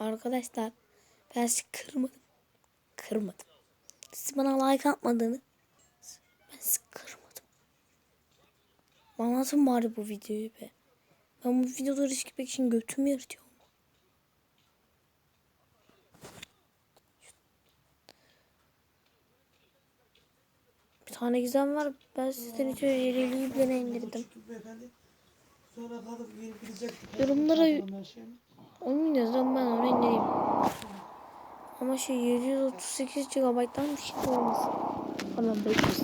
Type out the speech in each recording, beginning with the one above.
Arkadaşlar ben sizi kırmadım. Kırmadım. Siz bana like atmadığını ben sizi kırmadım. Bana atın bari bu videoyu be. Ben bu videoları çekmek için götümü yırtıyorum. Bir tane gizem var. Ben sizden için yeleliği bile indirdim. Sonra kalıp. Yorumlara-? Onu yazdım ben onu indireyim. Ama şey 738 GB'dan bir şey olmasın. Falan 500.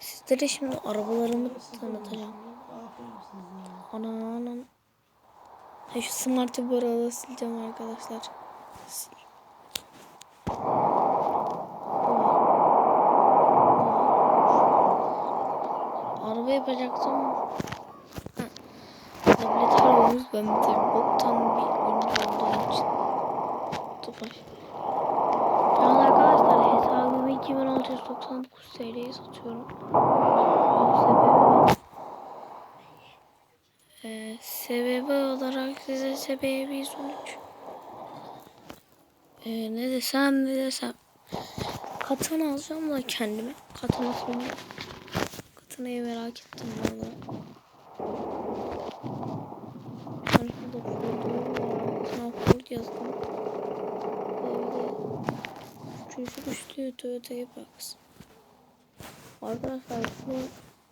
Sizlere şimdi arabalarımı tanıtacağım. Aferin size. Ana ana. Ha, şu smart'ı bu arada sileceğim arkadaşlar. Sil. Araba yapacaktım. Tablet arabamız ben bir tane boktan bir oyuncu olduğum için. Topaş. Şu an arkadaşlar hesabımı 2699 TL'ye satıyorum. Sebebi ee, sebebi olarak size sebebi sonuç. Ee, ne desem ne desem. Katana alacağım da kendime. Katana sonra. Katanayı merak ettim valla. Katana Ford yazdım. Üçüncü düştü Toyota'ya baksın. Arkadaşlar bunu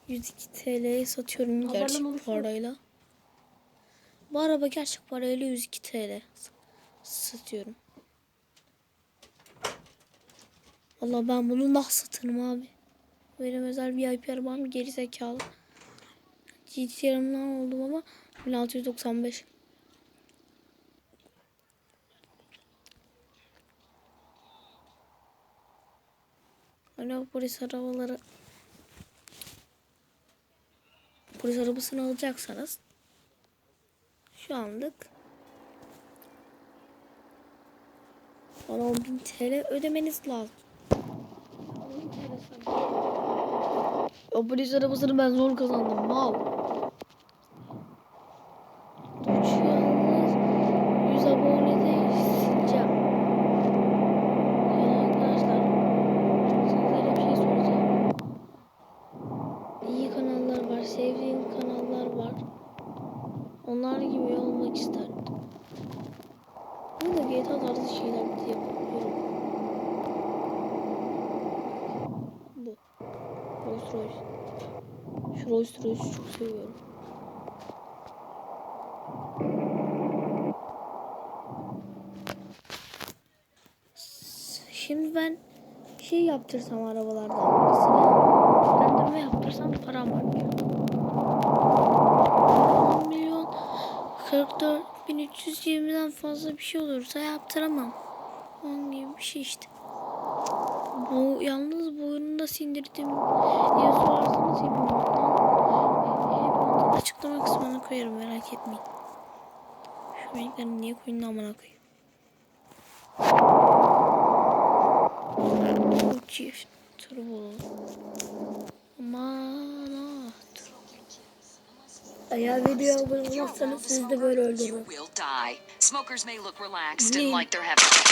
102 TL'ye satıyorum gerçek parayla. Bu araba gerçek parayla 102 TL satıyorum. Valla ben bunu nasıl satırım abi? Benim özel VIP arabam geri zekalı. GTR'ımdan oldum ama 1695. Hani polis arabaları polis arabasını alacaksanız şu anlık bana 10.000 TL ödemeniz lazım. O polis arabasını ben zor kazandım. Mal. Şu yalnız 100 abonede sileceğim. Yani arkadaşlar şey. İyi kanallar var, sevdiğim kanallar var. Onlar gibi olmak isterdim. Ben de GTA tarzı şeyler yapıyorum. Bu. Rolls Royce. Şu Rolls Royce'u çok seviyorum. Şimdi ben şey yaptırsam arabalardan birisine. Renderme yaptırsam param var. 10 milyon 44 bin 320'den fazla bir şey olursa yaptıramam. Onun gibi bir şey işte. Bu yalnız bu oyunu nasıl indirdim diye sorarsanız hepimden açıklama kısmına koyarım merak etmeyin. Şu renkleri niye koyun amına koyayım. Bu çift turbo. Aman ah. Eğer video abone olmazsanız siz de böyle öldürürüm. Smokers may look relaxed and like they're having.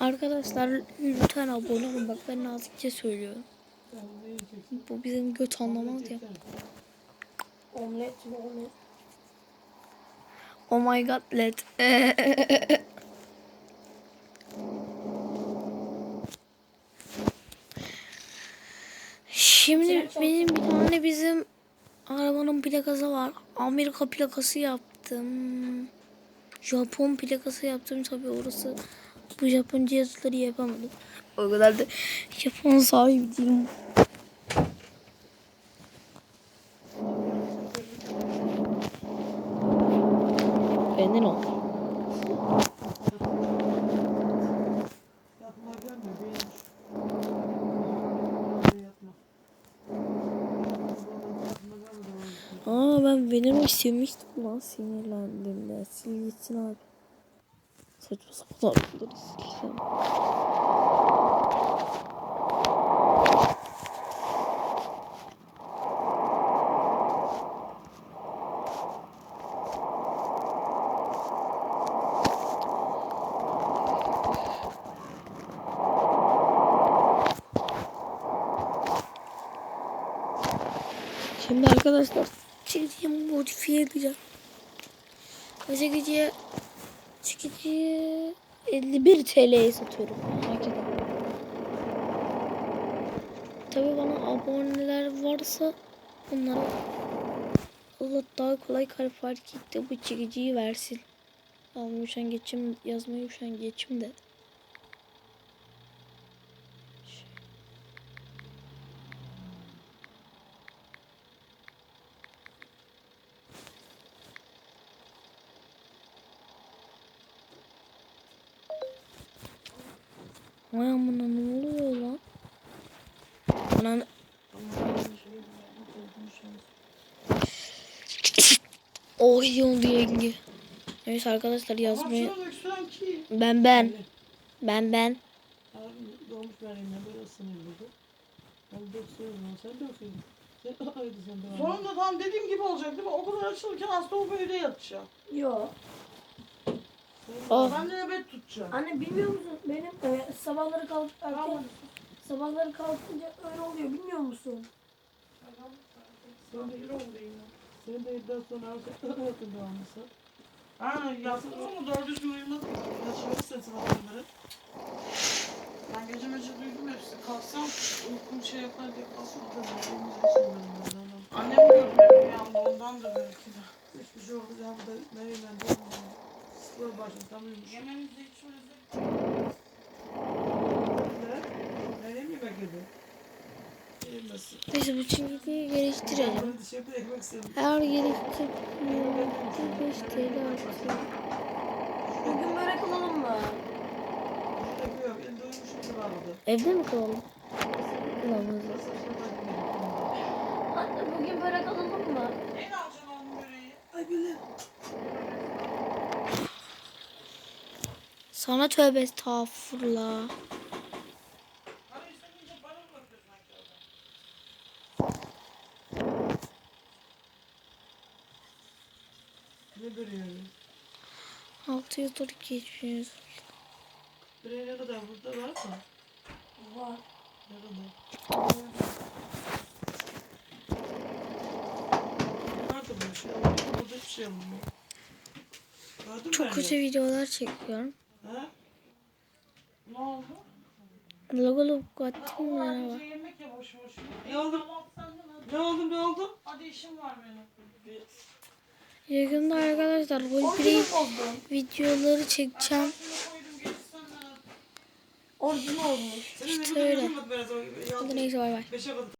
Arkadaşlar lütfen abone olun. Bak ben nazikçe söylüyorum. Bu bizim göt anlamaz ya. Omlet mi omlet? Oh my god led. Şimdi benim bir tane bizim arabanın plakası var. Amerika plakası yaptım. Japon plakası yaptım tabii orası. Bu Japon cihazları yapamadım. O kadar da Japon sahibi değilim. Kendin ol. Yapma gelme beğenmiş. Yapma. Yapma gelme. Aa ben Venom'u sevmiştim lan sinirlendim de. Sil gitsin abi saçma sapan arkaları sileceğim. Şimdi arkadaşlar çizgimi modifiye edeceğim. Özellikle çekiciyi 51 TL'ye satıyorum. Etme. Tabii bana aboneler varsa onlara Allah daha kolay kalp harekette bu çekiciyi versin. Almayı üşen geçim yazmayı üşen geçim de. Vay amına ne oluyor lan? Ana o gidiyor diye yenge. Neyse arkadaşlar yazmayı ben ben ben ben böyle ısınıyor burada. Döksüyorum sen. Sonunda tam dediğim gibi olacak değil mi? Okullar açılırken hasta o böyle yatacak. Yo. Oh Ben de nöbet tutacağım. Anne bilmiyor musun? Benim e, sabahları kalk erken sabahları kalkınca öyle oluyor bilmiyor musun? Sen de sen de iddia sonra hayatın devamlısı. Ha yatsın ama doğru düzgün uyumadım. Yaşamak istedim adamları. Ben gece mece duydum hepsi. Kalksam uykum şey yapar diye kalkmadım. Annem gördü benim yanımda ondandır belki de. Hiçbir şey oldu bu da dönmüyor. Sıkıyor başım tam uyumuş. Yemeğimizde içmemizde Ne? Ne yemeği bekledi? Yemesin. neyse bu çekiciyi geliştirelim. Eğer geliştirip 5 TL artıyor. Bugün börek alalım mı? Vardı. Evde mi kalalım? Kalalım. Aşağıda Anne bugün börek alalım mı? En alacaksın onun böreği. Ay bile. Sana tövbe estağfurullah. 'Ne yani? 600 dolar geçmiyoruz. Böreği ne kadar burada var mı? Var. Ne kadar? Nerede bu şey? Burada hiçbir şey. Gördün mü Çok kötü videolar çekiyorum. Ha? Ne oldu? Logo logo attım O ya. yemek ya boş boş. Ne oldu? Ne oldu ne oldu? Hadi işim var benim. Yakında arkadaşlar roleplay videoları çekeceğim. Orijinal olmuş. İşte öyle. Hadi neyse bay bay.